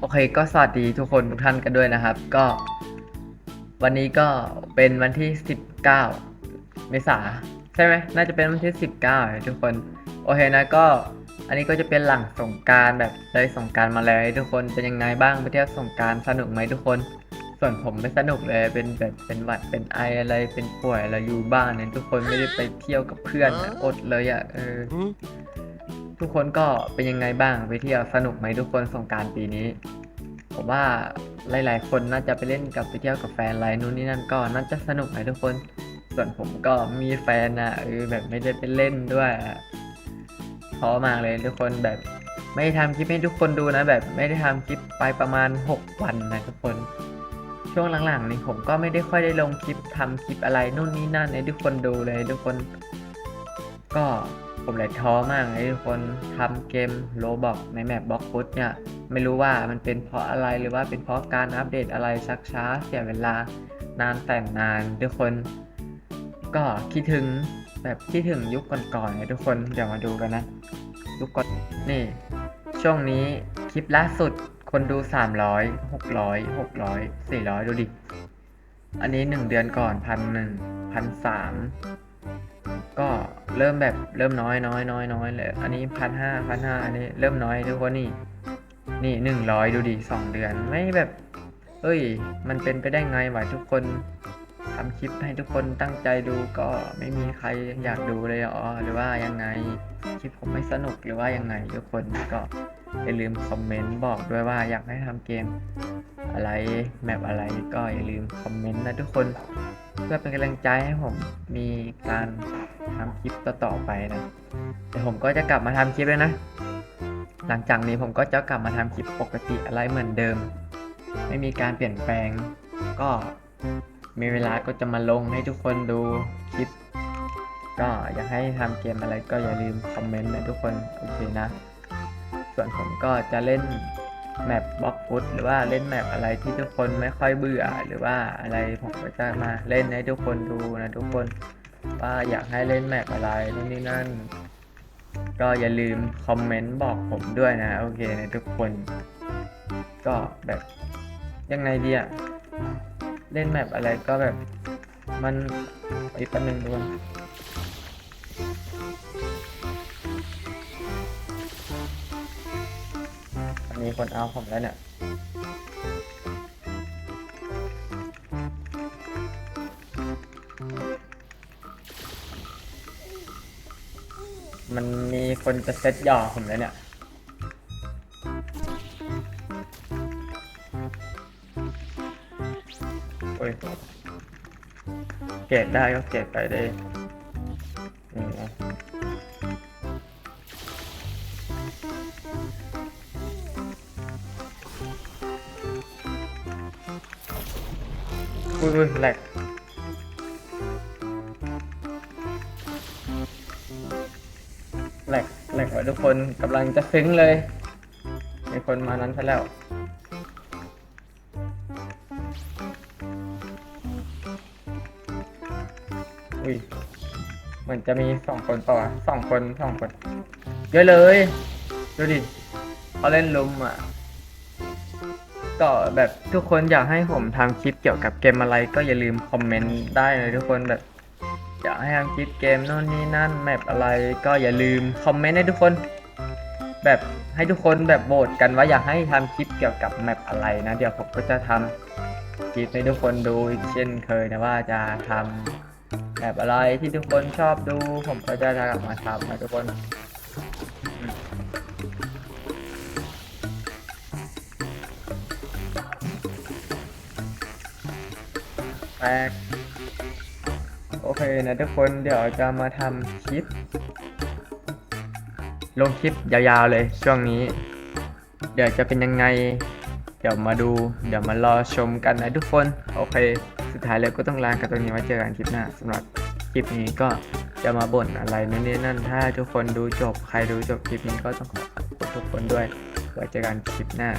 โอเคก็สวัสดีทุกคนทุกท่านกันด้วยนะครับ ก็ วันนี้ก็เป็นวันที่ 19 เมษาใช่ไหมน่าจะเป็นวันที่ 19 ทุกคน โอเคนะก็ อันนี้ก็จะเป็นหลังสงการแบบเลยสงการมาแล้วทุกคนเป็นยังไงบ้างไปเที่ยวสงการสนุกไหมทุกคน ส่วนผมไม่สนุกเลยเป็นแบบเป็นหวัดเป็นไออะไรเป็นป่วยอะไรอยู่บ้านเนี่ยทุกคนไม่ได้ไปเที่ยวกับเพื่อนอดเลยอะเออ ทุกคนก็เป็นยังไงบ้างไปเที่ยวสนุกไหมทุกคนสงการปีนี้ ผมว่าหลาย ๆ คนน่าจะไปเล่นกับไปเที่ยวกับแฟนอะไรนู่นนี่นั่นก็น่าจะสนุกไหมทุกคน ส่วนผมก็มีแฟนนะเออแบบไม่ได้ไปเล่นด้วยท้อมากเลยทุกคนแบบไม่ได้ทำคลิปให้ทุกคนดูนะ แบบไม่ได้ทำคลิปไปประมาณ 6 วันนะทุกคน ช่วงหลังๆนี่ผมก็ไม่ได้ค่อยได้ลงคลิปทำคลิปอะไรนู่นนี่นั่นให้ทุกคนดูเลยทุกคน ก็ ผมเลยท้อมากเลยทุกคนทำเกมโลบอกในแมปบล็อกฟุตเนี่ย ไม่รู้ว่ามันเป็นเพราะอะไรหรือว่าเป็นเพราะการอัปเดตอะไรชักช้าเสียเวลานานแต่นานทุกคน ก็คิดถึงแบบคิดถึงยุคก่อนๆเลยทุกคนเดี๋ยวมาดูกันนะยุคก่อนนี่ ช่วงนี้คลิปล่าสุดคนดู 300 600 600 400 ดูดิ อันนี้ 1 เดือนก่อนพันหนึ่งพันสามก็ เริ่มแบบเริ่มน้อยน้อยน้อยน้อยเลยอันนี้พันห้าพันห้าอันนี้เริ่มน้อยทุกคนนี่ นี่หนึ่งร้อยดูดิสองเดือนไม่แบบ เอ้ย มันเป็นไปได้ไงวะทุกคนทำคลิปให้ทุกคนตั้งใจดูก็ไม่มีใครอยากดูเลยอ๋อหรือว่ายังไงคลิปผมไม่สนุกหรือว่ายังไงทุกคนก็อย่าลืมคอมเมนต์บอกด้วยว่าอยากให้ทำเกมอะไรแมปอะไรก็อย่าลืมคอมเมนต์นะทุกคน เพื่อเป็นกำลังใจให้ผมมีการ ทำคลิปต่อๆไปนะเดี๋ยวผมก็จะกลับมาทำคลิปเลยนะ หลังจากนี้ผมก็จะกลับมาทำคลิปปกติอะไรเหมือนเดิม ไม่มีการเปลี่ยนแปลง ก็มีเวลาก็จะมาลงให้ทุกคนดูคลิป ก็อยากให้ทำเกมอะไรก็อย่าลืมคอมเมนต์นะทุกคนโอเคนะ ส่วนผมก็จะเล่นแมปบล็อกฟุตหรือว่าเล่นแมปอะไรที่ทุกคนไม่ค่อยเบื่อหรือว่าอะไรผมก็จะมาเล่นให้ทุกคนดูนะทุกคน ว่าอยากให้เล่นแมปอะไรนู่นนี่นั่น ก็อย่าลืมคอมเมนต์บอกผมด้วยนะ โอเคนะทุกคน ก็แบบยังไงดีอะเล่นแมปอะไรก็แบบ มันอีกปันหนึ่งด้วยมีคนเอาผมแล้วเนี่ย มันมีคนจะเซตหยอกผมแล้วเนี่ย โอ้ยเกรดได้ก็เกรดไปได้นี่นะอุ้ยอุ้ยแหลก ทุกคนกำลังจะซึ้งเลย มีคนมานั้นซะแล้วอุ้ยเหมือนจะมีสองคนต่อสองคนสองคน เยอะเลย ดูดิเขาเล่นลุมอะก็แบบทุกคนอยากให้ผมทำคลิปเกี่ยวกับเกมอะไรก็อย่าลืมคอมเมนต์ได้เลยทุกคนแบบ อยากให้ทำคลิปเกมโน่นนี่นั่นแมปอะไรก็อย่าลืมคอมเมนต์ให้ทุกคน แบบให้ทุกคนแบบโหวตกันว่าอยากให้ทำคลิปเกี่ยวกับแมปอะไรนะเดี๋ยวผมก็จะทำคลิปให้ทุกคนดูเช่นเคยนะว่าจะทำแมปอะไรที่ทุกคนชอบดู ผมก็จะกลับมาทำนะทุกคนแปลก โอเคนะทุกคนเดี๋ยวจะมาทำคลิป ลงคลิปยาวๆเลยช่วงนี้ เดี๋ยวจะเป็นยังไง เดี๋ยวมาดู เดี๋ยวมารอชมกันนะทุกคน โอเค สุดท้ายเลยก็ต้องลากันตรงนี้ไว้เจอกันคลิปหน้าสำหรับคลิปนี้ก็จะมาบ่นอะไรนู่นนี่นั่น ถ้าทุกคนดูจบ ใครดูจบคลิปนี้ก็ต้องขอขอบคุณทุกคนด้วย ไว้เจอกันคลิปหน้า